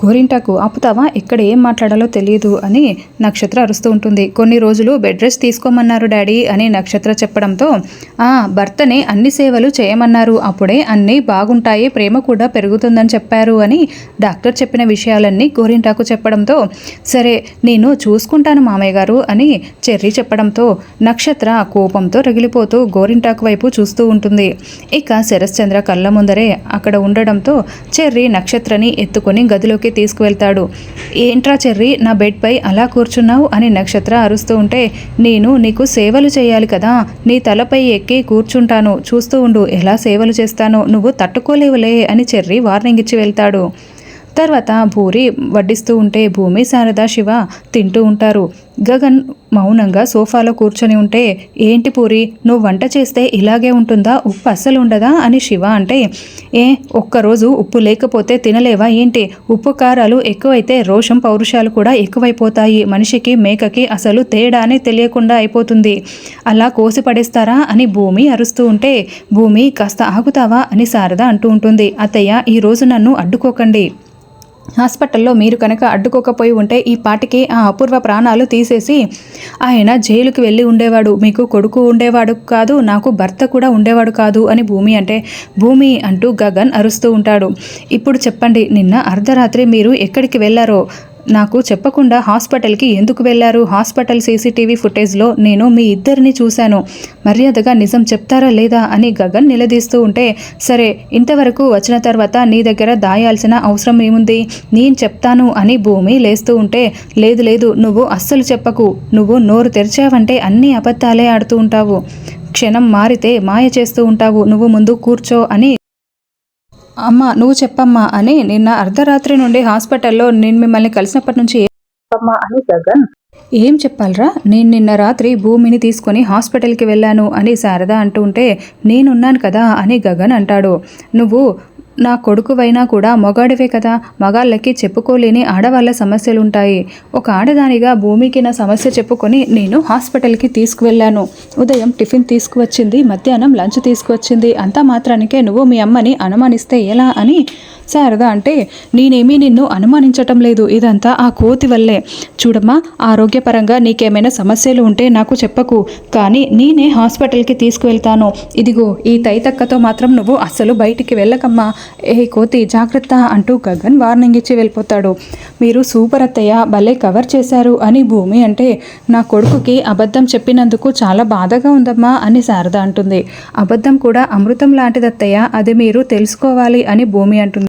గోరింటాకు ఆపుతావా? ఇక్కడ ఏం మాట్లాడాలో తెలియదు అని నక్షత్ర అరుస్తూ ఉంటుంది. కొన్ని రోజులు బెడ్ రెస్ట్ తీసుకోమన్నారు డాడీ అని నక్షత్ర చెప్పడంతో ఆ భర్తని అన్ని సేవలు చేయమన్నారు. అప్పుడే అన్నీ బాగుంటాయి ప్రేమ కూడా పెరుగుతుందని చెప్పారు అని డాక్టర్ చెప్పిన విషయాలన్నీ గోరింటాకు చెప్పడంతో సరే నేను చూసుకుంటాను మామయ్య గారు అని చెర్రీ చెప్పడంతో నక్షత్ర కోపంతో రగిలిపోతూ గోరింటాకు వైపు చూస్తూ ఉంటుంది. ఇక శరశ్చంద్ర కళ్ళ ముందరే అక్కడ ఉండడంతో చెర్రీ నక్షత్రని ఎత్తుకొని గదిలోకి తీసుకువెళ్తాడు. ఏంట్రా చెర్రీ నా బెడ్పై అలా కూర్చున్నావు? అని నక్షత్ర అరుస్తూ ఉంటే నేను నీకు సేవలు చేయాలి కదా నీ తలపై ఎక్కి కూర్చుంటాను. చూస్తూ ఉండు ఎలా సేవలు చేస్తానో నువ్వు తట్టుకోలేవులే అని చెర్రీ వార్నింగ్ ఇచ్చి వెళ్తాడు. తర్వాత భూరి వడ్డిస్తూ ఉంటే భూమి శారద శివ తింటూ ఉంటారు. గగన్ మౌనంగా సోఫాలో కూర్చొని ఉంటే ఏంటి పూరి నువ్వు వంట చేస్తే ఇలాగే ఉంటుందా? ఉప్పు అస్సలు ఉండదా? అని శివ అంటే ఏ ఒక్కరోజు ఉప్పు లేకపోతే తినలేవా? ఏంటి? ఉప్పు కారాలు ఎక్కువైతే రోషం పౌరుషాలు కూడా ఎక్కువైపోతాయి. మనిషికి మేకకి అసలు తేడానే తెలియకుండా అయిపోతుంది. అలా కోసి పడేస్తారా? అని భూమి అరుస్తూ ఉంటే భూమి కాస్త ఆగుతావా? అని శారద అంటూ ఉంటుంది. అత్తయ్య ఈరోజు నన్ను అడ్డుకోకండి. హాస్పిటల్లో మీరు కనుక అడ్డుకోకపోయి ఉంటే ఈ పాటికి ఆ అపూర్వ ప్రాణాలు తీసేసి ఆయన జైలుకి వెళ్ళి ఉండేవాడు. మీకు కొడుకు ఉండేవాడు కాదు నాకు భర్త కూడా ఉండేవాడు కాదు అని భూమి అంటే భూమి అంటూ గగన్ అరుస్తూ ఉంటాడు. ఇప్పుడు చెప్పండి నిన్న అర్ధరాత్రి మీరు ఎక్కడికి వెళ్ళారో? నాకు చెప్పకుండా హాస్పిటల్కి ఎందుకు వెళ్ళారు? హాస్పిటల్ సీసీటీవీ ఫుటేజ్లో నేను మీ ఇద్దరిని చూశాను. మర్యాదగా నిజం చెప్తారా లేదా అని గగన్ నిలదీస్తూ ఉంటే సరే ఇంతవరకు వచ్చిన తర్వాత నీ దగ్గర దాయాల్సిన అవసరం ఏముంది? నేను చెప్తాను అని భూమి లేస్తూ ఉంటే లేదు లేదు నువ్వు అస్సలు చెప్పకు. నువ్వు నోరు తెరిచావంటే అన్ని అబద్ధాలే ఆడుతూ ఉంటావు. క్షణం మారితే మాయ చేస్తూ ఉంటావు. నువ్వు ముందు కూర్చో అని అమ్మ నువ్వు చెప్పమ్మా అని నిన్న అర్ధరాత్రి నుండి హాస్పిటల్లో నేను మిమ్మల్ని కలిసినప్పటి నుంచి చెప్పమ్మా అని గగన్ ఏం చెప్పాలరా? నేను నిన్న రాత్రి భూమిని తీసుకొని హాస్పిటల్కి వెళ్ళాను అని శారద అంటూ ఉంటే నేనున్నాను కదా అని గగన్ అంటాడు. నువ్వు నా కొడుకువైనా కూడా మగాడివే కదా. మగాళ్ళకి చెప్పుకోలేని ఆడవాళ్ళ సమస్యలు ఉంటాయి ఒక ఆడదానిగా భూమికి నా సమస్య చెప్పుకొని నేను హాస్పిటల్కి తీసుకువెళ్ళాను. ఉదయం టిఫిన్ తీసుకువచ్చింది మధ్యాహ్నం లంచ్ తీసుకువచ్చింది. అంతా మాత్రానికే నువ్వు మీ అమ్మని అనుమానిస్తే ఎలా అని? శారద అంటే నేనేమీ నిన్ను అనుమానించటం లేదు. ఇదంతా ఆ కోతి వల్లే. చూడమ్మా ఆరోగ్యపరంగా నీకేమైనా సమస్యలు ఉంటే నాకు చెప్పకు. కానీ నేనే హాస్పిటల్కి తీసుకువెళ్తాను. ఇదిగో ఈ తైతక్కతో మాత్రం నువ్వు అస్సలు బయటికి వెళ్ళకమ్మా. ఏ కోతి జాగ్రత్త అంటూ గగన్ వార్నింగ్ ఇచ్చి వెళ్ళిపోతాడు. మీరు సూపర్ అత్తయ్య భలే కవర్ చేశారు అని భూమి అంటే నా కొడుకుకి అబద్ధం చెప్పినందుకు చాలా బాధగా ఉందమ్మా అని శారద అంటుంది. అబద్ధం కూడా అమృతం లాంటిదత్తయ్య అది మీరు తెలుసుకోవాలి అని భూమి అంటుంది.